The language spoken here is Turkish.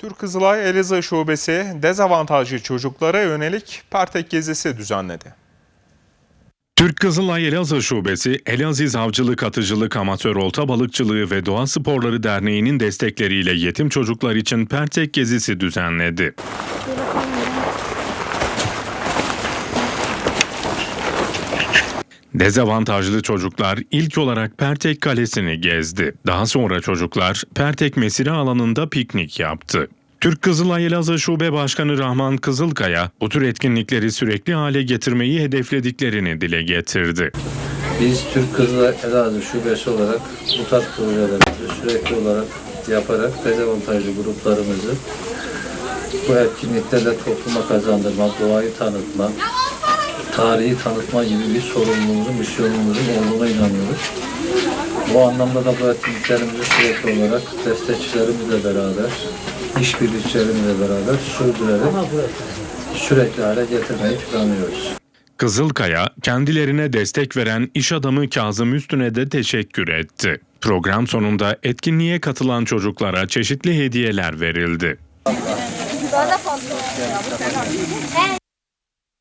Türk Kızılay Elazığ Şubesi dezavantajlı çocuklara yönelik Pertek gezisi düzenledi. Türk Kızılay Elazığ Şubesi, Elaziz Avcılık Atıcılık Amatör Olta Balıkçılığı ve Doğa Sporları Derneği'nin destekleriyle yetim çocuklar için Pertek gezisi düzenledi. Dezavantajlı çocuklar ilk olarak Pertek Kalesi'ni gezdi. Daha sonra çocuklar Pertek Mesire alanında piknik yaptı. Türk Kızılay Elazığ Şube Başkanı Rahman Kızılkaya bu tür etkinlikleri sürekli hale getirmeyi hedeflediklerini dile getirdi. Biz Türk Kızılay Elazığ Şubesi olarak bu tarz projelerimizi sürekli olarak yaparak dezavantajlı gruplarımızı bu etkinliklerle topluma kazandırma, doğayı tanıtma, tarihi tanıtma gibi bir sorumluluğumuzun, misyonumuzun olduğuna inanıyoruz. Bu anlamda da bu etkinliklerimizi sürekli olarak destekçilerimizle beraber, işbirlikçilerimizle beraber sürdürerek sürekli hale getirmeyi planlıyoruz. Kızılkaya kendilerine destek veren iş adamı Kazım Üstün'e de teşekkür etti. Program sonunda etkinliğe katılan çocuklara çeşitli hediyeler verildi.